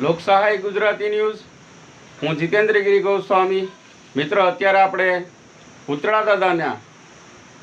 લોકસહાય Gujarati news. હું જીતેન્દ્રગીરી ગોસ્વામી. મિત્રો, અત્યારે આપણે પૂતળા દાદાના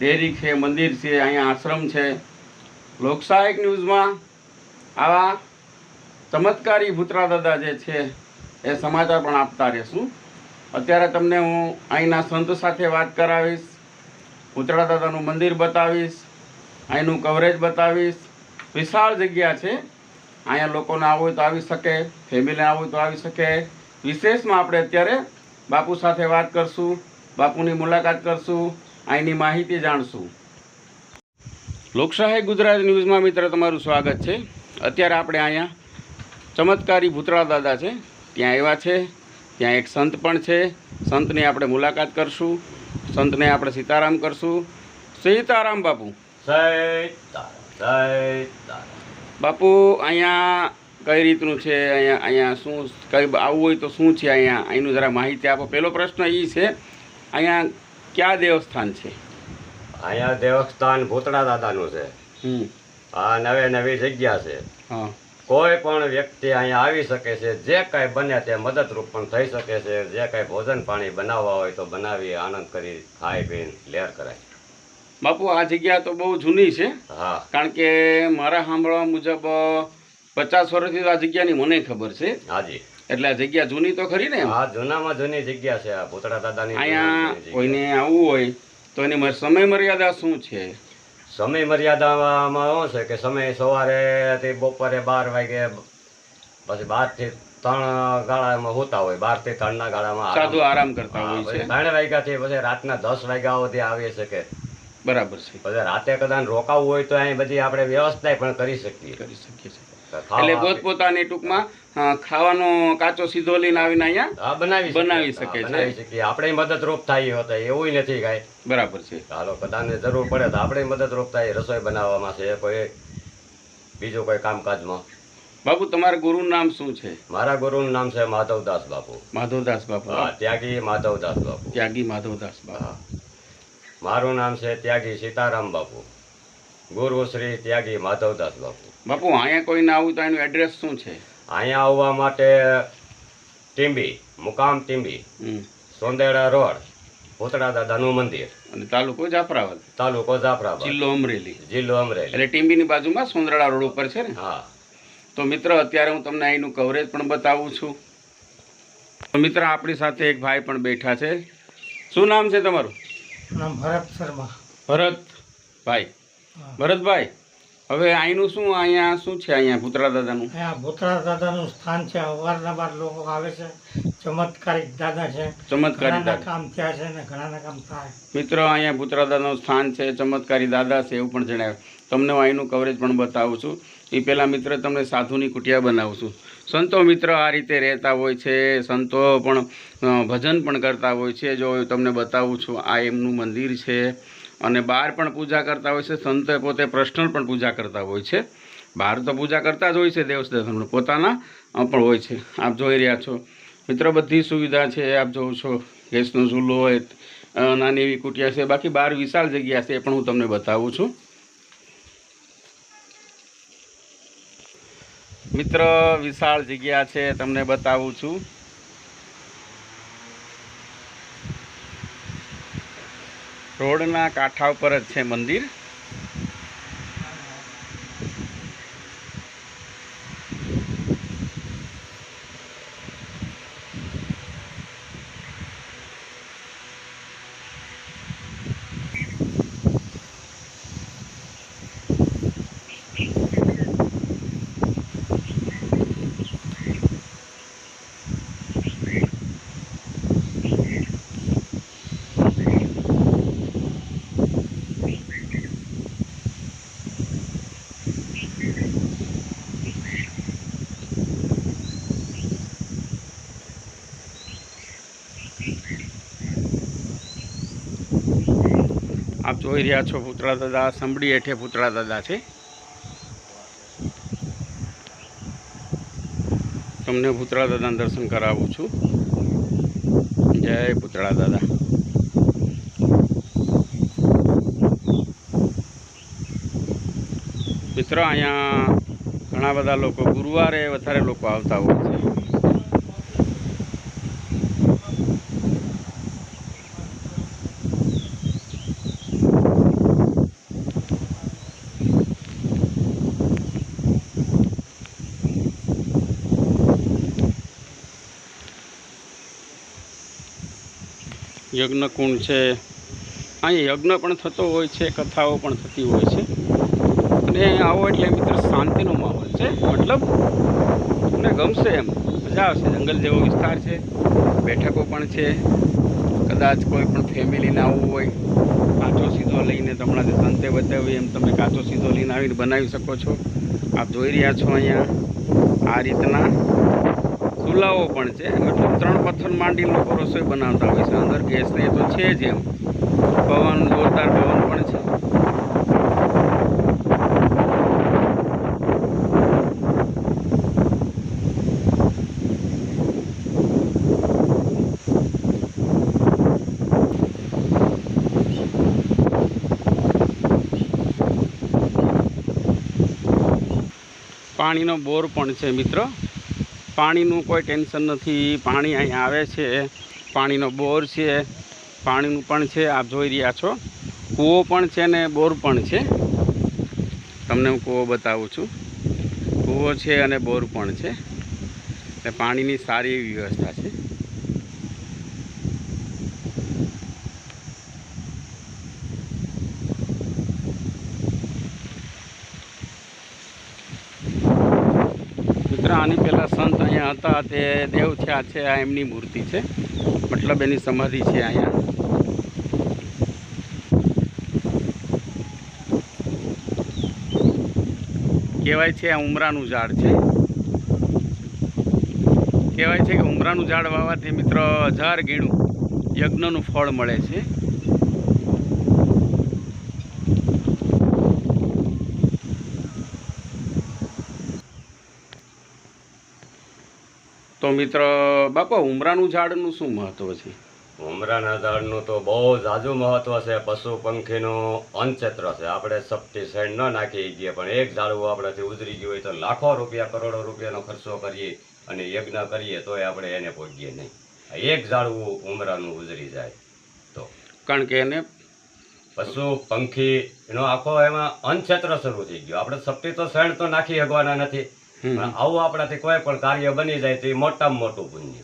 ડેરી છે, મંદિર છે, અહીંયા આશ્રમ છે. લોકસહાયક ન્યૂઝમાં આવા ચમત્કારી ભૂતરા દાદા જે છે, એ સમાચાર પણ આપતા રહેશું. અત્યારે તમને હું અહીંના સંત સાથે વાત કરાવીશ ભૂતળા દાદાનું મંદિર બતાવીશ, અહીંનું કવરેજ બતાવીશ. વિશાળ જગ્યા છે. અહીંયા લોકોને આવવું હોય તો આવી શકે ફેમિલીને આવવું તો આવી શકે. વિશેષમાં આપણે અત્યારે બાપુ સાથે વાત કરશું, બાપુની મુલાકાત કરશું, અહીંની માહિતી જાણશું. લોકશાહી ગુજરાત ન્યૂઝમાં મિત્ર, તમારું સ્વાગત છે. અત્યારે આપણે અહીંયા ચમત્કારી ભૂતળા દાદા છે. ત્યાં એવા છે, ત્યાં એક સંત પણ છે. સંતની આપણે મુલાકાત કરશું, સંતને આપણે સીતારામ કરશું. સીતારામ બાપુ. જય તારા. બાપુ અહીંયા કઈ રીતનું છે? અહીંયા અહીંયા શું કઈ આવવું હોય તો શું છે અહીંયા? અહીંનું જરા માહિતી આપો. પહેલો પ્રશ્ન એ છે અહીંયા ક્યાં દેવસ્થાન છે? અહીંયા દેવસ્થાન ભૂતળા દાદાનું છે. આ નવે નવી જગ્યા છે. હા. કોઈ પણ વ્યક્તિ અહીંયા આવી શકે છે જે કાંઈ બને તે મદદરૂપ પણ થઈ શકે છે. જે કાંઈ ભોજન પાણી બનાવવા હોય તો બનાવી આનંદ કરી ખાઈ પીને લેર કરાય. બાપુ આ જગ્યા તો બહુ જૂની છે. હા. કારણ કે મારા સાંભળવા મુજબ પચાસ વર્ષથી આ જગ્યાની મને ખબર છે. હાજી. એટલે આ જગ્યા જૂની તો ખરી ને આ જૂનામાં જૂની જગ્યા છે આ ભૂતળા દાદાની અહીંયા. કોઈને આવવું હોય તો એની સમય મર્યાદા શું છે? સમય મર્યાદામાં શું છે કે સમય સવારે થી બપોરે બાર વાગે પછી બારથી ત્રણ ગાળામાં હોતા હોય બારથી ત્રણ ના ગાળામાં સાધુ આરામ. કરતા હા, હોય છે. ત્રણ વાગ્યા થી પછી રાતના દસ વાગ્યા સુધી આવી શકે બરાબર છે. બધા રાતે કદાચ રોકાવું હોય તો અહીં બધી આપણે વ્યવસ્થા પણ કરી શકીએ. કરી શકીએ એટલે પોતપોતાની ટૂંકમાં ખાવાનો કાચો સીધો લઈને આવીને અહીંયા બનાવી બનાવી શકે છે. આપણે મદદરૂપ થાય હોતા એવું નથી કાંઈ. બરાબર છે. હાલો કદાચ જરૂર પડે તો આપણે મદદરૂપ થાય રસોઈ બનાવવામાં છે કોઈ બીજું કોઈ કામકાજમાં. બાપુ તમારા ગુરુ નામ શું છે? મારા ગુરુનું નામ છે માધવદાસ બાપુ. માધવદાસ બાપુ. ત્યાગી માધવદાસ બાપુ. ત્યાગી માધવદાસ બાપુ. મારું નામ છે ત્યાગી સીતારામ બાપુ. ગુરુ શ્રી ત્યાગી માધવદાસ બાપુ. બાપુ અહીંયા કોઈને આવું તો એનું એડ્રેસ શું છે? અહીંયા આવવા માટે ટીંબી મુકામ ટીંબી. સોંદેડા રોડ ભૂતળા દાદાનું મંદિર. અને તાલુકો જાફરાબાદ. તાલુકો જાફરાબાદ. જિલ્લો અમરેલી. જિલ્લો અમરેલી. એટલે ટીમ્બીની બાજુમાં સોંદરડા રોડ ઉપર છે ને? હા. તો મિત્ર અત્યારે હું તમને અહીંનું કવરેજ પણ બતાવું છું. તો મિત્ર આપણી સાથે એક ભાઈ પણ બેઠા છે. શું નામ છે તમારું? નામ ભરત શર્મા. ભરતભાઈ. ભરતભાઈ હવે અહીંનું શું? અહીંયા શું છે અહીંયા ભૂતરા દાદાનું? અહીંયા ભૂતળા દાદાનું સ્થાન છે. અવારનવાર લોકો આવે છે. ચમત્કારિક દાદા છે. ચમત્કારી દાદા. કામ થયા છે ને ઘણાના કામ થાય. મિત્રો અહીંયા ભૂતરા દાદાનું સ્થાન છે. ચમત્કારી દાદા છે એવું પણ જણાવ્યું તમને હું અહીંનું કવરેજ પણ બતાવું છું. એ પહેલાં મિત્ર તમને સાધુની કુટિયા બનાવું છું. સંતો મિત્ર આ રીતે રહેતા હોય છે, સંતો પણ ભજન પણ કરતા હોય છે. જો તમને બતાવું છું, આ એમનું મંદિર છે અને બહાર પણ પૂજા કરતા હોય છે, સંતો પોતે પર્સનલ પણ પૂજા કરતા હોય છે. બહાર તો પૂજા કરતા જ હોય છે દેવસ્થાન પોતાના પણ હોય છે. આપ જોઈ રહ્યા છો. મિત્ર, બધી સુવિધા છે, આપ જોઉં છો. ગેસનો ચૂલો હોય નાની એવી કુટિયા છે, બાકી બહાર વિશાળ જગ્યા છે એ પણ હું તમને બતાવું છું. મિત્ર વિશાળ જગ્યા છે તમને બતાવું છું. રોડના કાંઠા ઉપર જ છે મંદિર. આપ જોઈ રહ્યા છો પૂતળા દાદા, સંભળી હેઠે પૂતળા દાદા છે. તમને પુતળા દાદાના દર્શન કરાવું છું. જય પુતળા દાદા. મિત્રો, અહીંયા ઘણા બધા લોકો ગુરુવારે વધારે લોકો આવતા હોય છે. યજ્ઞકુંડ છે. અહીં યજ્ઞ પણ થતો હોય છે, કથાઓ પણ થતી હોય છે. અને આવો એટલે મિત્ર શાંતિનો માહોલ છે. મતલબ તમને ગમશે એમ. મજા આવશે. જંગલ જેવો વિસ્તાર છે. બેઠકો પણ છે. કદાચ કોઈ પણ ફેમિલીને આવવું હોય. કાચો સીધો લઈને હમણાં જે સંતે બતાવ્યું એમ. તમે કાચો સીધો લઈને આવીને બનાવી શકો છો. આપ જોઈ રહ્યા છો અહીંયા. આ રીતના ચૂલાઓ પણ છે. મતલબ ત્રણ પથ્થર માંડી લોકો રસોઈ બનાવતા હોય છે. અંદર ગેસ ને તો છે જ એમ. પવન, જોરદાર પવન પણ છે. પાણીનો બોર પણ છે, મિત્ર. પાણીનું કોઈ ટેન્શન નથી. પાણી અહીં આવે છે. પાણીનો બોર છે. પાણીનું પણ છે. આપ જોઈ રહ્યા છો. કૂવો પણ છે ને બોર પણ છે. તમને હું કૂવો બતાવું છું. કૂવો છે અને બોર પણ છે. એટલે પાણીની સારી એવી વ્યવસ્થા છે. મિત્ર આની પહેલાં સંત અહીંયા હતા, તે દેવ છે આ છે, આ એમની મૂર્તિ છે. મતલબ એની સમાધિ છે અહીંયા. કહેવાય છે આ ઉમરાનું ઝાડ છે. કહેવાય છે કે ઉમરાનું ઝાડ વાવાથી મિત્ર, હજાર ગીણું યજ્ઞનું ફળ મળે છે. તો મિત્ર બાપા ઉમરાનું ઝાડનું શું મહત્વ છે? ઉમરાના ઝાડનું તો બહુ ઝાઝું મહત્વ છે. પશુ પંખીનું અનક્ષેત્ર છે. આપણે સપટી સાઈડ ન નાખી દઈએ પણ એક ઝાડવું આપણાથી ઉતરી ગયું હોય તો લાખો રૂપિયા કરોડો રૂપિયાનો ખર્ચો કરીએ અને યજ્ઞ કરીએ તોય આપણે એને પહોંચીએ નહીં. એક ઝાડવું ઉમરાનું ઉજરી જાય તો. કારણ કે એને પશુ પંખી એનો આખો એમાં અનક્ષેત્ર શરૂ થઈ ગયો. આપણે સપટી તો શેણ તો નાખી શકવાના નથી. પણ આવું આપણાથી કોઈ પણ કાર્ય બની જાય તો એ મોટામાં મોટું પુણ્ય.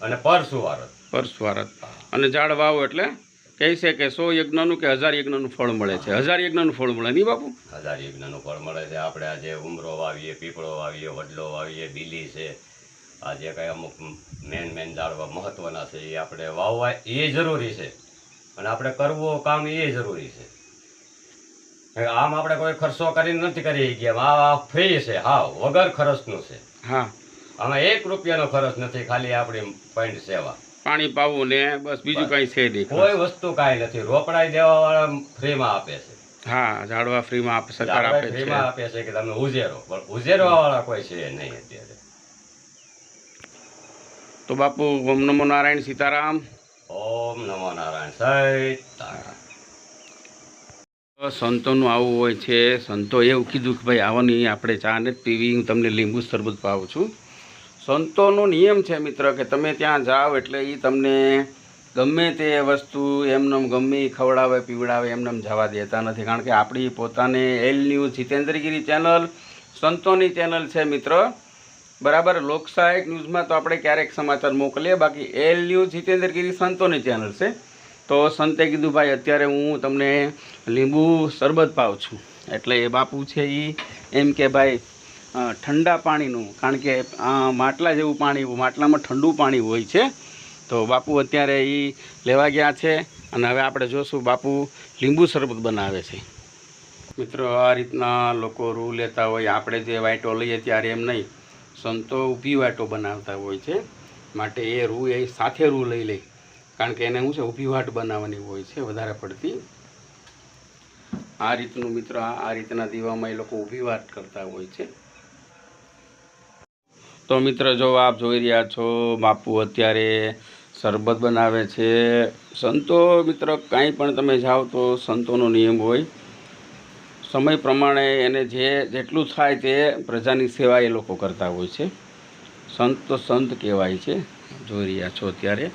અને પરસુવારત. પરસુવારત. અને ઝાડ વાવો એટલે કહે છે કે સો યજ્ઞનું કે હજાર યજ્ઞનું ફળ મળે છે. હજાર યજ્ઞનું ફળ મળે. નહીં બાપુ? હજાર યજ્ઞનું ફળ મળે છે. આપણે આજે ઉમરો વાવીએ પીપળો વાવીએ વડલો વાવીએ બીલી છે. આ જે કંઈ અમુક મેન મેન ઝાડવા મહત્વના છે એ આપણે વાવવા એ જરૂરી છે. અને આપણે કરવું કામ એ જરૂરી છે. આમ આપણે કોઈ ખર્ચો કરીને નથી કરી ગયા આ ફ્રી છે. હા વગર ખર્ચનું છે. હા. આમાં એક રૂપિયાનો ખર્ચ નથી ખાલી આપણી પોઈન્ટ સેવા. પાણી પાવું ને બસ બીજું કાંઈ છે નહીં કોઈ વસ્તુ કાંઈ નથી. રોપડાઈ દેવા વાળા ફ્રીમાં આપે છે. હા ઝાડવા ફ્રીમાં આપે સરકાર આપે છે. ફ્રીમાં આપે છે કે તમે ઉજેરો. પણ ઉજેરવા વાળા કોઈ છે નહીં અત્યારે. તો બાપુ ઓમ નમો નારાયણ સીતારામ. ઓમ નમો નારાયણ. સીતારામ. સંતોનું આવું હોય છે, સંતો એવું કીધું કે ભાઈ આવવાની આપણે ચા ને પીવી, હું તમને લીંબુ શરબત પાવું છું. સંતોનો નિયમ છે મિત્ર કે તમે ત્યાં જાઓ એટલે એ તમને ગમે તે વસ્તુ એમનેમ ગમે એ ખવડાવે, પીવડાવે એમને જવા દેતા નથી. કારણ કે આપણી પોતાને એલ ન્યૂઝ જીતેન્દ્રગીરી ચેનલ, સંતોની ચેનલ છે મિત્ર. બરાબર લોકસાહિક ન્યૂઝમાં તો આપણે ક્યારેક સમાચાર મોકલીએ, બાકી એલ ન્યૂઝ જીતેન્દ્રગીરી સંતોની ચેનલ છે. તો સંતે કીધું, ભાઈ, અત્યારે હું તમને લીંબુ શરબત પાઉં છું. એટલે એ બાપુ છે એ એમ કે, ભાઈ ઠંડા પાણીનું, કારણ કે માટલા જેવું પાણી, માટલામાં ઠંડુ પાણી હોય છે. તો બાપુ અત્યારે એ લેવા ગયા છે અને હવે આપણે જોશું બાપુ લીંબુ શરબત બનાવે છે. મિત્રો, આ રીતના લોકો રૂ લેતા હોય, આપણે જે વાઈટો લઈએ ત્યારે એમ નહીં, સંતો ઊભી વાટો બનાવતા હોય છે. માટે એ રૂ એ સાથે રૂ લઈ લે. કારણ કે એને શું છે, ઊભી વાટ બનાવવાની હોય છે, વધારે પડતી. આ રીતનું મિત્ર, આ રીતના દીવામાં એ લોકો ઊભી વાટ કરતા હોય છે. તો મિત્ર, જો આપ જોઈ રહ્યા છો, બાપુ અત્યારે શરબત બનાવે છે. સંતો મિત્ર, કાંઈ પણ તમે જાઓ તો સંતોનો નિયમ હોય. સમય પ્રમાણે એને જે જેટલું થાય તે પ્રજાની સેવા એ લોકો કરતા હોય છે. સંત તો સંત કહેવાય છે. જોઈ રહ્યા છો અત્યારે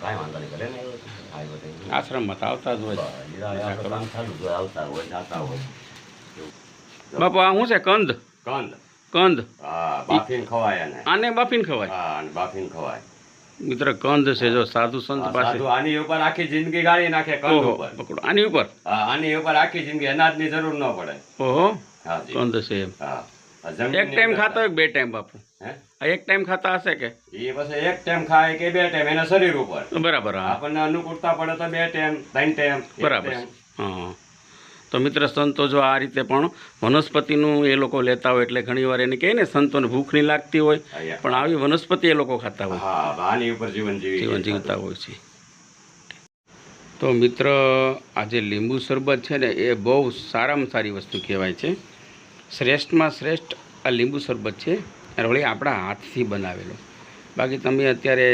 કાંઈ વાંધો નહીં ભલે ને આવ્યો તો આવતા જ હોય. આવતા હોય જાતા હોય. બાપુ આ શું છે? કંદ? કંદ. કંદ. હા બાફીને ખવાય એને આને બાફીને ખવાય? હા બાફીને ખવાય. મિત્ર કંદ છે જો સાધુ સંત પાસે. આની ઉપર આખી જિંદગી ગાળી નાખે કંદ ઉપર. પકડો. આની ઉપર? હા, આની ઉપર આખી જિંદગી અનાજની જરૂર ન પડે. ઓહો હા કંદ છે એમ. હા. એક ટાઈમ ખાતો હોય બે ટાઈમ બાપુ? એક ટાઈમ ખાતા હશે કે? એ પછી એક ટાઈમ ખાય કે બે ટાઈમ એના શરીર ઉપર. બરાબર આપણને અનુકૂળતા પડે તો બે ટાઈમ ત્રણ ટાઈમ બરાબર. હા તો મિત્ર સંતો જો આ રીતે પણ વનસ્પતિનું એ લોકો લેતા હોય એટલે ઘણીવાર એને કહે ને સંતોને ભૂખ નહીં લાગતી હોય પણ આવી વનસ્પતિ એ લોકો ખાતા હોય. હા આની ઉપર જીવન જીવન જીવતા હોય છે. તો મિત્ર આ જે લીંબુ શરબત છે ને એ બહુ સારામાં સારી વસ્તુ કહેવાય છે. શ્રેષ્ઠમાં શ્રેષ્ઠ આ લીંબુ શરબત છે. વળી આપણા હાથથી બનાવેલો. બાકી તમે અત્યારે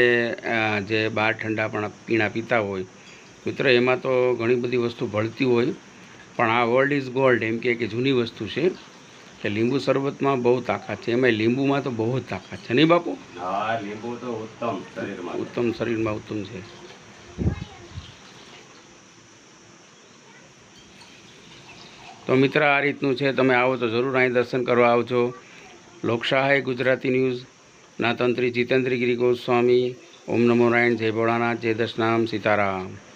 જે બહાર ઠંડા પણ પીણા પીતા હોય મિત્ર એમાં તો ઘણી બધી વસ્તુ ભળતી હોય પણ આ વર્લ્ડ ઇઝ ગોલ્ડ એમ કે જૂની વસ્તુ છે. કે લીંબુ શરબતમાં બહુ તાકાત છે. એમાં લીંબુમાં તો બહુ જ તાકાત છે. નહીં બાપુ? હા લીંબુ તો ઉત્તમ શરીરમાં ઉત્તમ શરીરમાં ઉત્તમ છે. તો મિત્ર, આ રીતનું છે. તમે આવો તો જરૂર અહીં દર્શન કરવા આવજો. લોકશાહી ગુજરાતી ન્યૂઝ. ના તંત્રી જીતેન્દ્રગીરી ગોસ્વામી ઓમ નમો નારાયણ. જય ભોળાનાથ. જય દશનામ. સીતારામ.